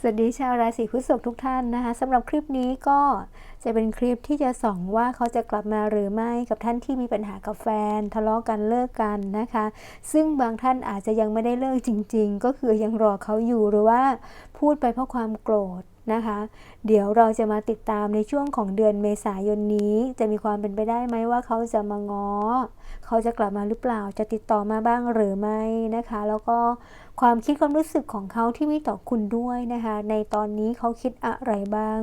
สวัสดีชาวราศีพฤษภทุกท่านนะคะสำหรับคลิปนี้ก็จะเป็นคลิปที่จะส่องว่าเขาจะกลับมาหรือไม่กับท่านที่มีปัญหากับแฟน ทะเลาะกันเลิกกันนะคะ ซึ่งบางท่านอาจจะยังไม่ได้เลิกจริง ๆ ก็คือยังรอเขาอยู่หรือว่าพูดไปเพราะความโกรธ นะคะ เดี๋ยวเราจะมาติดตามในช่วงของเดือนเมษายนนี้ จะมีความเป็นไปได้ไหมว่าเขาจะมาง้อ เขาจะกลับมาหรือเปล่า จะติดต่อมาบ้างหรือไม่นะคะ แล้วก็ความคิดความรู้สึกของเขาที่มีต่อคุณด้วยนะคะ ในตอนนี้เขาคิดอะไรบ้าง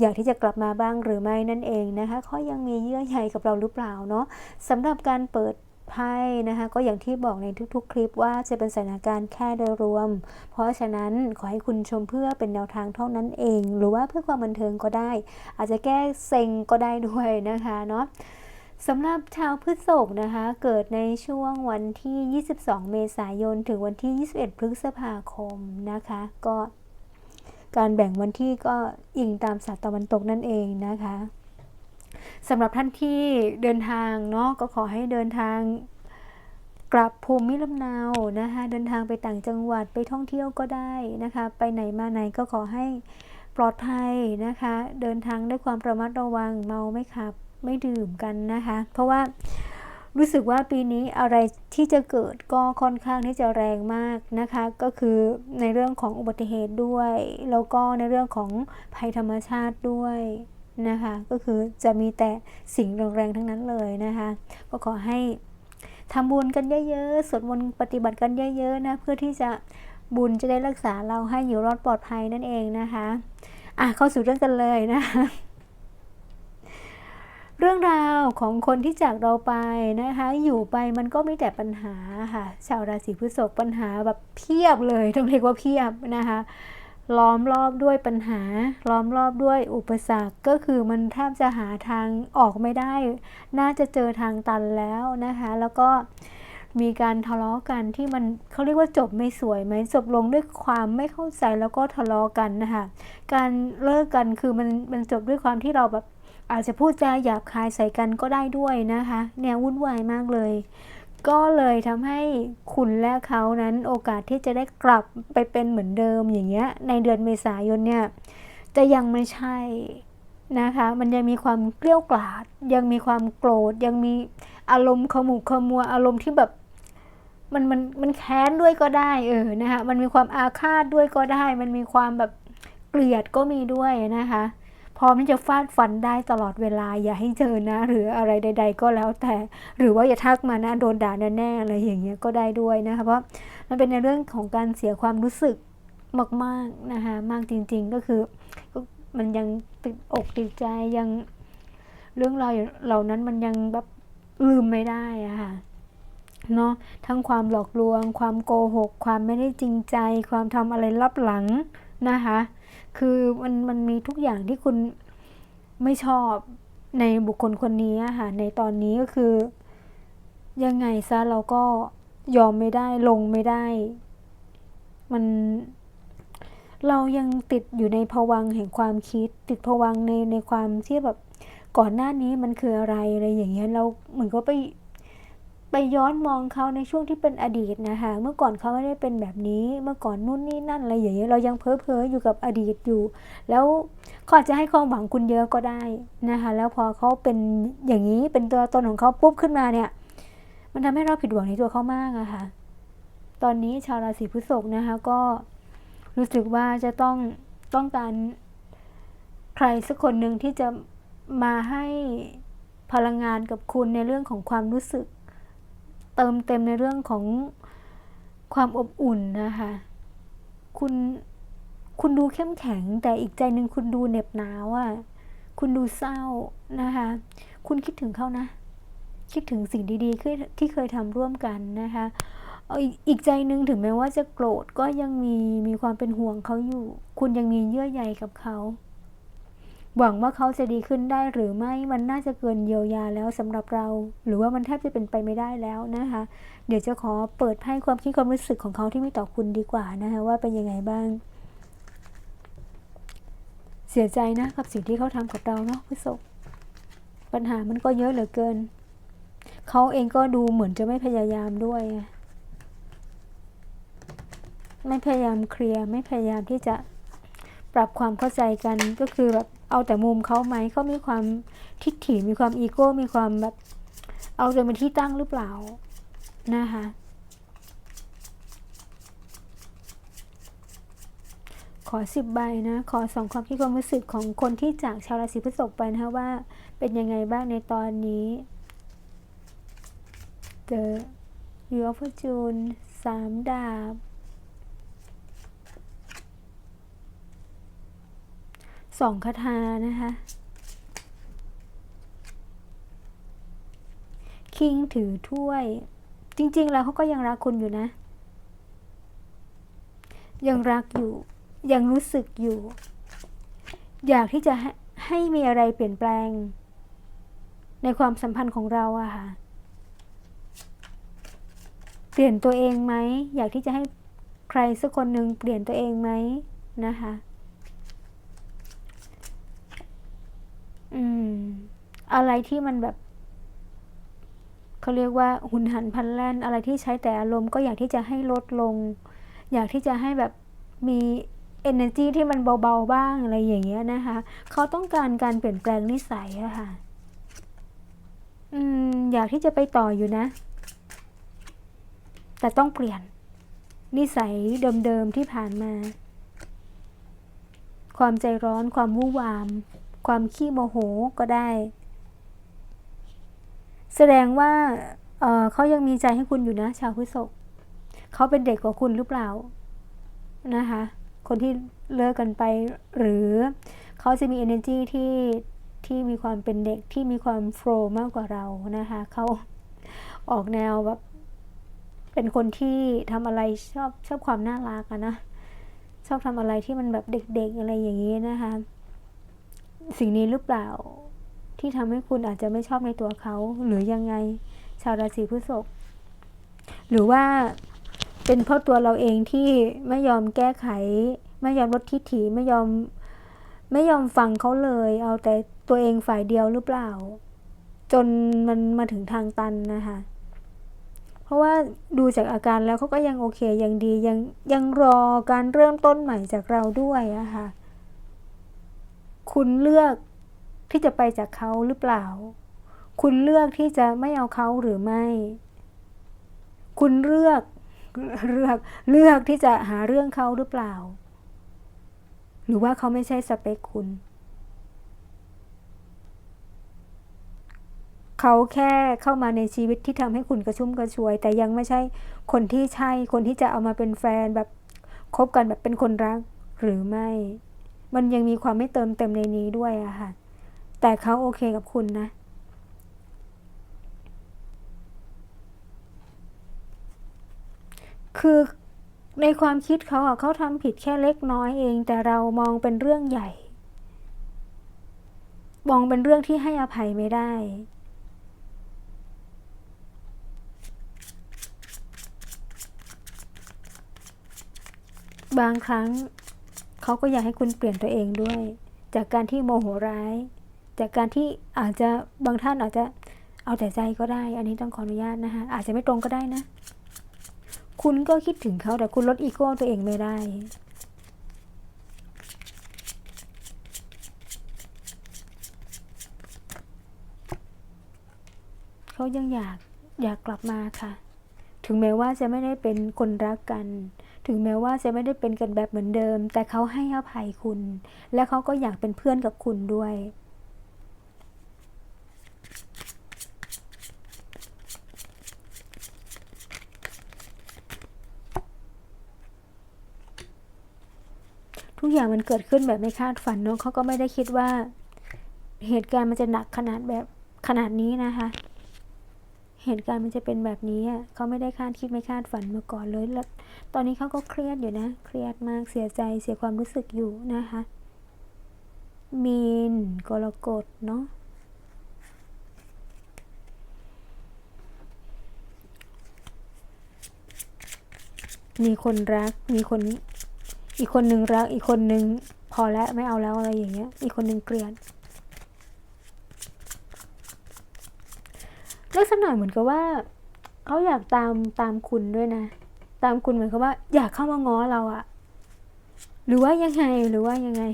อยากที่จะกลับมาบ้างหรือไม่นั่นเองนะคะเขายังมีเยื่อใยกับเราหรือเปล่าเนาะสำหรับการเปิด ไพ่นะคะก็อย่างที่บอกในทุกๆ คลิปว่าจะเป็นสถานการณ์แค่โดยรวม เพราะฉะนั้นขอให้คุณชมเพื่อเป็นแนวทางเท่านั้นเอง หรือว่าเพื่อความบันเทิงก็ได้ อาจจะแก้เซ็งก็ได้ด้วยนะคะเนาะสำหรับชาวพฤษภนะคะ เกิดในช่วงวันที่ 22 เมษายน ถึงวันที่ 21 พฤษภาคมนะคะ ก็การแบ่งวันที่ก็อิงตามศาสตร์ตะวันตกนั่นเองนะคะ สำหรับท่านที่เดินทางเนาะก็ขอให้เดินทางกลับภูมิลำเนานะคะเดินทางไปต่างจังหวัดไปท่องเที่ยวก็ได้นะคะ ไปไหนมาไหนก็ขอให้ปลอดภัยนะคะ เดินทางด้วยความระมัดระวังเมาไม่ขับไม่ดื่มกันนะคะ เพราะว่ารู้สึกว่าปีนี้อะไรที่จะเกิดก็ค่อนข้างที่จะแรงมากนะคะ ก็คือในเรื่องของอุบัติเหตุด้วย แล้วก็ในเรื่องของภัยธรรมชาติด้วย นะคะ ก็คือจะมีแต่สิ่งแรงๆทั้งนั้นเลยนะคะ ก็ขอให้ทำบุญกันเยอะๆ สวดมนต์ปฏิบัติกันเยอะๆนะ เพื่อที่จะบุญจะได้รักษาเราให้อยู่รอดปลอดภัยนั่นเองนะคะ อะเข้าสู่เรื่องกันเลยนะคะ เรื่องราวของคนที่จากเราไปนะคะ อยู่ไปมันก็มีแต่ปัญหาค่ะ ชาวราศีพฤษภปัญหาแบบเพียบเลย ต้องเรียกว่าเพียบนะคะ ล้อมรอบด้วยปัญหา ล้อมรอบด้วยอุปสรรคก็คือมันแทบจะหาทางออกไม่ได้ น่าจะเจอทางตันแล้วนะคะ แล้วก็มีการทะเลาะกันที่มันเขาเรียกว่าจบไม่สวยไหมจบลงด้วยความไม่เข้าใจแล้วก็ทะเลาะกันนะคะการเลิกกันคือมันมันจบด้วยความที่เราแบบอาจจะพูดจาหยาบคายใส่กันก็ได้ด้วยนะคะ เนี่ยวุ่นวายมากเลย ก็เลยทำให้คุณและเขานั้นโอกาสที่จะได้กลับไปเป็นเหมือนเดิมอย่างเงี้ยในเดือนเมษายนเนี่ยจะยังไม่ใช่นะคะ มันยังมีความเกลี้ยวกล่อด ยังมีความโกรธ ยังมีอารมณ์ขมุกขมัวอารมณ์ที่แบบมันมันมันแค้นด้วยก็ได้เออนะคะมันมีความอาฆาตด้วยก็ได้ มันมีความแบบเกลียดก็มีด้วยนะคะ ร้อมที่จะฟาดฟันได้ตลอดเวลาอย่าให้เจอนะ หรืออะไรใด ๆ ก็แล้วแต่ หรือว่าอย่าทักมานะโดนด่าแน่ๆอะไรอย่างเงี้ยก็ได้ด้วยนะคะเพราะมันเป็นในเรื่องของการเสียความรู้สึกมากๆนะคะมากจริง ๆก็คือมันยังติดอกติดใจยังเรื่องราวเหล่านั้นมันยังแบบลืมไม่ได้อะค่ะเนาะทั้งความหลอกลวง ความโกหก ความไม่ได้จริงใจ ความทำอะไรลับหลังนะคะ คือมันมันมีทุกอย่างที่คุณไม่ชอบในบุคคลคนนี้ค่ะในตอนนี้ก็คือ ยังไงซะเราก็ยอมไม่ได้ลงไม่ได้ มันเรายังติดอยู่ในภวังแห่งความคิด ติดภวังในในความที่แบบก่อนหน้านี้มันคืออะไรอะไรอย่างเงี้ยเราเหมือนก็ไป ไปย้อนมองเขาในช่วงที่เป็นอดีตนะคะ เมื่อก่อนเขาไม่ได้เป็นแบบนี้ เมื่อก่อนนู่นนี่นั่นอะไรอย่างเงี้ย เรายังเพ้อเพ้ออยู่กับอดีตอยู่ แล้วเขาอาจจะให้ความหวังคุณเยอะก็ได้นะคะ แล้วพอเขาเป็นอย่างนี้ เป็นตัวตนของเขาปุ๊บขึ้นมาเนี่ย มันทำให้เราผิดหวังในตัวเขามากอะคะ่ะ ตอนนี้ชาวราศีพฤษภนะคะก็รู้สึกว่าจะต้องต้องการใครสักคนหนึ่งที่จะมาให้พลังงานกับคุณในเรื่องของความรู้สึก เติมเต็มในเรื่องของความอบอุ่นนะคะ คุณคุณดูเข้มแข็ง แต่อีกใจหนึ่งคุณดูเหน็บหนาวอะ่ะคุณดูเศร้านะคะ คุณคิดถึงเขานะ คิดถึงสิ่งดีๆที่เคยทำร่วมกันนะคะอีกใจหนึ่งถึงแม้ว่าจะโกรธก็ยังมีมีความเป็นห่วงเขาอยู่ คุณยังมีเยื่อใยกับเขา หวังว่าเขาจะดีขึ้นได้หรือไม่มันน่าจะเกินเยียวยาแล้วสำหรับเรา หรือว่ามันแทบจะเป็นไปไม่ได้แล้วนะคะ เดี๋ยวจะขอเปิดให้ความคิดความรู้สึกของเขาที่มีต่อคุณดีกว่านะคะว่าเป็นยังไงบ้าง เสียใจนะกับสิ่งที่เขาทำกับเราเนาะพิศกปัญหามันก็เยอะเหลือเกิน เขาเองก็ดูเหมือนจะไม่พยายามด้วย ไม่พยายามเคลียร์ ไม่พยายามที่จะปรับความเข้าใจกัน ก็คือแบบ เอาแต่มุมเขาไหมเขามีความทิฐิมีความอีโก้ มีความแบบเอาตัวเป็นที่ตั้งหรือเปล่านะคะขอสิบใบนะ ขอสองความคิดความรู้สึกของคนที่จากชาวราศีพฤษภไปนะคะว่าเป็นยังไงบ้างในตอนนี้ The Wheel of Fortune สามดาบ สองคาถานะคะคิงถือถ้วย จริง ๆ แล้วเขาก็ยังรักคุณอยู่นะ ยังรักอยู่ ยังรู้สึกอยู่ อยากที่จะให้ให้มีอะไรเปลี่ยนแปลง ในความสัมพันธ์ของเราอะค่ะ เปลี่ยนตัวเองไหม อยากที่จะให้ใครสักคนหนึ่งเปลี่ยนตัวเองไหมนะคะ อืม อะไรที่มันแบบเขาเรียกว่าหุนหันพันแล่น อะไรที่ใช้แต่อารมณ์ก็อยากที่จะให้ลดลง อยากที่จะให้แบบมี energy ที่มันเบาๆบ้างอะไรอย่างเงี้ยนะคะ เขาต้องการการเปลี่ยนแปลงนิสัยอะค่ะ อืม อยากที่จะไปต่ออยู่นะ แต่ต้องเปลี่ยน นิสัยเดิมๆที่ผ่านมา ความใจร้อนความวู่วาม ความขี้โมโหก็ได้ แสดงว่าเเขายังมีใจให้คุณอยู่นะ ชาวพฤษภเขาเป็นเด็กกว่าคุณหรือเปล่านะคะ คนที่เลิกกันไปหรือเขาจะมี energy ที่ที่มีความเป็นเด็กที่มีความโฟล์มากกว่าเรานะคะเขาออกแนวแบบเป็นคนที่ทำอะไรชอบชอบความน่ารักอะนะ ชอบทำอะไรที่มันแบบเด็ก ๆ อะไรอย่างนี้นะคะ สิ่งนี้หรือเปล่า ที่ทำให้คุณอาจจะไม่ชอบในตัวเขาหรือยังไงชาวราศีพฤษภหรือว่าเป็นเพราะตัวเราเองที่ไม่ยอมแก้ไข ไม่ยอมลดทิฐิไม่ยอมไม่ยอมฟังเขาเลย เอาแต่ตัวเองฝ่ายเดียวหรือเปล่า จนมันมาถึงทางตันนะคะเพราะว่าดูจากอาการแล้วเขาก็ยังโอเคยังดียังยังรอการเริ่มต้นใหม่จากเราด้วยอะค่ะ คุณเลือกที่จะไปจากเขาหรือเปล่า คุณเลือกที่จะไม่เอาเขาหรือไม่ คุณเลือกเลือกเลือกที่จะหาเรื่องเขาหรือเปล่า หรือว่าเขาไม่ใช่สเปคคุณ เขาแค่เข้ามาในชีวิตที่ทำให้คุณกระชุ่มกระชวย แต่ยังไม่ใช่คนที่ใช่คนที่จะเอามาเป็นแฟนแบบคบกันแบบเป็นคนรักหรือไม่ มันยังมีความไม่เติมเต็มในนี้ด้วยอะค่ะ แต่เขาโอเคกับคุณนะ คือในความคิดเขาอะเขาทำผิดแค่เล็กน้อยเอง แต่เรามองเป็นเรื่องใหญ่ มองเป็นเรื่องที่ให้อภัยไม่ได้บางครั้ง เขาก็อยากให้คุณเปลี่ยนตัวเองด้วย จากการที่โมโหร้าย จากการที่อาจจะบางท่านอาจจะเอาแต่ใจก็ได้ อันนี้ต้องขออนุญาตนะคะอาจจะไม่ตรงก็ได้นะ คุณก็คิดถึงเขาแต่คุณลดอีโก้ตัวเองไม่ได้เขายังอยากอยากกลับมาค่ะ ถึงแม้ว่าจะไม่ได้เป็นคนรักกัน ถึงแม้ว่าจะไม่ได้เป็นกันแบบเหมือนเดิม แต่เขาให้อภัยคุณ และเขาก็อยากเป็นเพื่อนกับคุณด้วยทุกอย่างมันเกิดขึ้นแบบไม่คาดฝันเนาะเขาก็ไม่ได้คิดว่า เหตุการณ์มันจะหนักขนาดแบบขนาดนี้นะคะ เหตุการณ์มันจะเป็นแบบนี้เขาไม่ได้คาดคิดไม่คาดฝันมาก่อนเลยแล้ว ตอนนี้เขาก็เครียดอยู่นะ เครียดมากเสียใจเสียความรู้สึกอยู่นะคะ มีนกรกฎเนาะมีคนรัก มีคน อีกคนหนึ่งรัก อีกคนหนึ่งพอแล้วไม่เอาแล้วอะไรอย่างเงี้ย อีกคนหนึ่งเกลียดลักษณะเหมือนกับว่าเขาอยากตามตามคุณด้วยนะ ตามคุณเหมือนกับว่า อยากเข้ามาง้อเราอะหรือว่ายังไงหรือว่ายังไง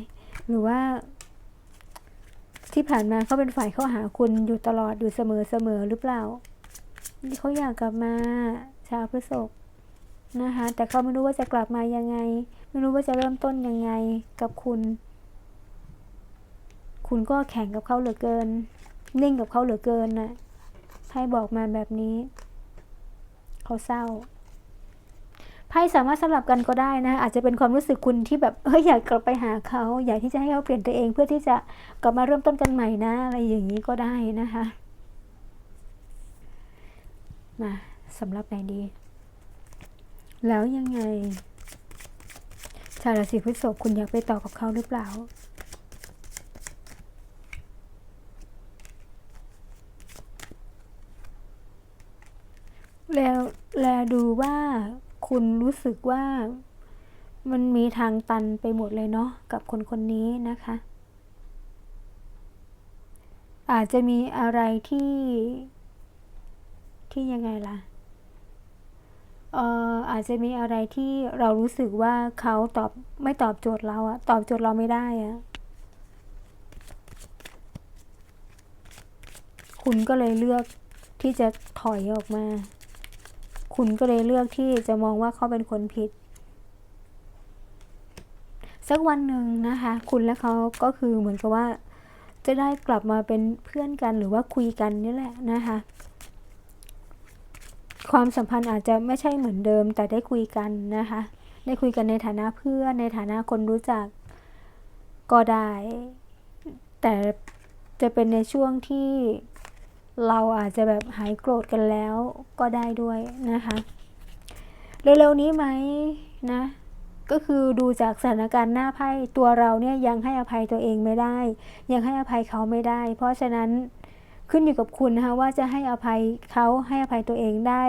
หรือว่า ที่ผ่านมาเขาเป็นฝ่ายเข้าหาคุณอยู่ตลอดอยู่เสมอเสมอหรือเปล่าเขาอยากกลับมาชาวพฤษภนะคะ แต่เขาไม่รู้ว่าจะกลับมายังไง ไม่รู้ว่าจะเริ่มต้นยังไงกับคุณ คุณก็แข่งกับเขาเหลือเกินนิ่งกับเขาเหลือเกินนะให้บอกมาแบบนี้ เขาเศร้า ไพ่สามารถสลับกันก็ได้นะอาจจะเป็นความรู้สึกคุณที่แบบเฮ้ยอยากกลับไปหาเขา อยากที่จะให้เขาเปลี่ยนตัวเอง เพื่อที่จะกลับมาเริ่มต้นกันใหม่นะอะไรอย่างนี้ก็ได้นะคะมาสำหรับไหนดี แล้วยังไง ชาวราศีพฤษภคุณอยากไปต่อกับเขาหรือเปล่าแล้วแลดูว่า คุณรู้สึกว่ามันมีทางตันไปหมดเลยเนาะกับคนคนนี้นะคะ อาจจะมีอะไรที่ที่ยังไงล่ะเอ่ออาจจะมีอะไรที่เรารู้สึกว่าเขาตอบไม่ตอบโจทย์เราอะตอบโจทย์เราไม่ได้อะคุณก็เลยเลือกที่จะถอยออกมา คุณก็เลยเลือกที่จะมองว่าเขาเป็นคนผิด สักวันหนึ่งนะคะ คุณและเขาก็คือเหมือนกับว่า จะได้กลับมาเป็นเพื่อนกันหรือว่าคุยกันนี่แหละนะคะ ความสัมพันธ์อาจจะไม่ใช่เหมือนเดิม แต่ได้คุยกันนะคะ ได้คุยกันในฐานะเพื่อนในฐานะคนรู้จักก็ได้ แต่จะเป็นในช่วงที่ เราอาจจะแบบหายโกรธกันแล้วก็ได้ด้วยนะคะ เร็วๆนี้ไหมนะ ก็คือดูจากสถานการณ์หน้าไพ่ตัวเราเนี่ยยังให้อภัยตัวเองไม่ได้ ยังให้อภัยเขาไม่ได้ เพราะฉะนั้นขึ้นอยู่กับคุณนะคะว่าจะให้อภัยเขาให้อภัยตัวเองได้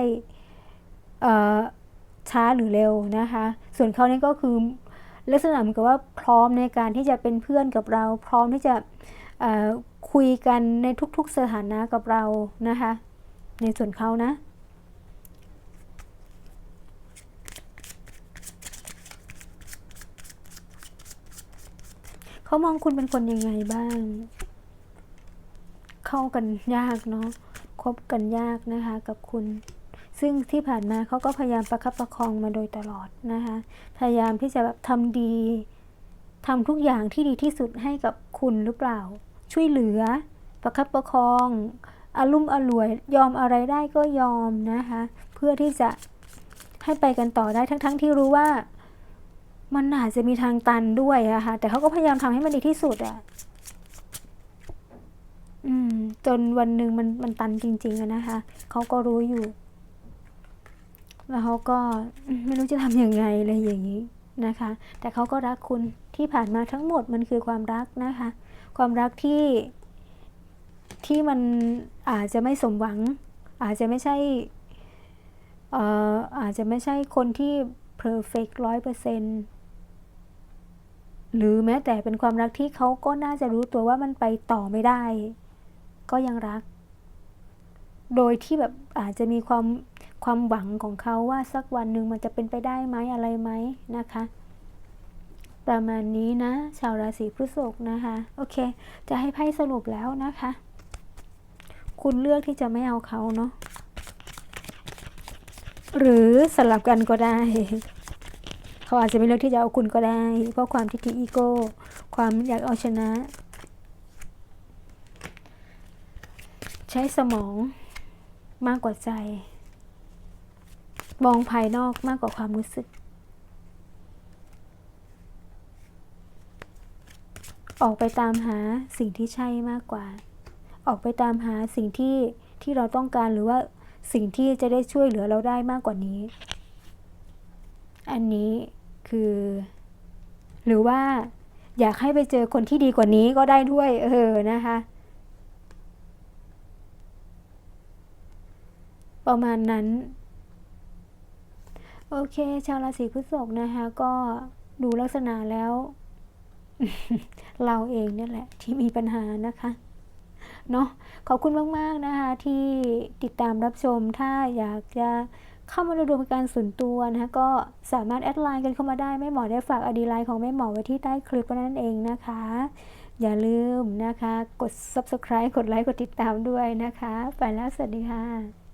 ช้าหรือเร็วนะคะ ส่วนเขานี่ก็คือลักษณะเหมือนกับว่าพร้อมในการที่จะเป็นเพื่อนกับเรา พร้อมที่จะ คุยกันในทุกๆสถานะกับเรานะคะ ในส่วนเขานะเขามองคุณเป็นคนยังไงบ้าง เข้ากันยากเนาะ คบกันยากนะคะกับคุณ ซึ่งที่ผ่านมาเขาก็พยายามประคับประคองมาโดยตลอดนะคะ พยายามที่จะแบบทำดี ทำทุกอย่างที่ดีที่สุดให้กับคุณหรือเปล่า ช่วยเหลือ ประคับประคองอารุ่มอร่วยยอมอะไรได้ก็ยอมนะคะ เพื่อที่จะให้ไปกันต่อได้ทั้งๆทที่รู้ว่า มันอาจจะมีทางตันด้วยอะค่ะแต่เขาก็พยายามทำให้มันดีที่สุดอะอืม จนวันหนึ่งมันมันตันจริงๆอะนะคะเขาก็รู้อยู่ แล้วเขาก็ไม่รู้จะทำยังไงเลยอย่างนี้ นะคะ แต่เขาก็รักคุณที่ผ่านมาทั้งหมดมันคือความรักนะคะ ความรักที่ที่มันอาจจะไม่สมหวัง อาจจะไม่ใช่อออาจจะไม่ใช่คนที่ perfect ร้อยเปอร์เซ็นต์หรือแม้แต่เป็นความรักที่เขาก็น่าจะรู้ตัวว่ามันไปต่อไม่ได้ ก็ยังรัก โดยที่แบบอาจจะมีความความหวังของเขาว่าสักวันหนึ่งมันจะเป็นไปได้ไหมอะไรไหมนะคะ ประมาณนี้นะ ชาวราศีพฤษภนะคะ โอเค จะให้ไพ่สรุปแล้วนะคะ คุณเลือกที่จะไม่เอาเขาเนาะหรือสลับกันก็ได้ เขาอาจจะไม่เลือกที่จะเอาคุณก็ได้ เพราะความทิฏฐิอีโก้ ความอยากเอาชนะ ใช้สมอง มากกว่าใจ มองภายนอกมากกว่าความรู้สึก ออกไปตามหาสิ่งที่ใช่มากกว่า ออกไปตามหาสิ่งที่ที่เราต้องการหรือว่าสิ่งที่จะได้ช่วยเหลือเราได้มากกว่านี้ อันนี้คือ หรือว่าอยากให้ไปเจอคนที่ดีกว่านี้ก็ได้ด้วย เออนะคะ ประมาณนั้น โอเค ชาวราศีพฤษภนะคะ ก็ดูลักษณะแล้ว เราเองเนี่ยแหละ ที่มีปัญหานะคะเนาะขอบคุณมาก ๆ นะคะ ที่ติดตามรับชมถ้าอยากจะเข้ามาดูดวงการส่วนตัวนะคะก็สามารถแอดไลน์กันเข้ามาได้แม่หมอได้ฝากอดีไลน์ของแม่หมอไว้ที่ใต้คลิปนั่นเองนะคะ อย่าลืมนะคะ กด subscribe กดไลค์ กดติดตามด้วยนะคะ ไปแล้ว สวัสดีค่ะ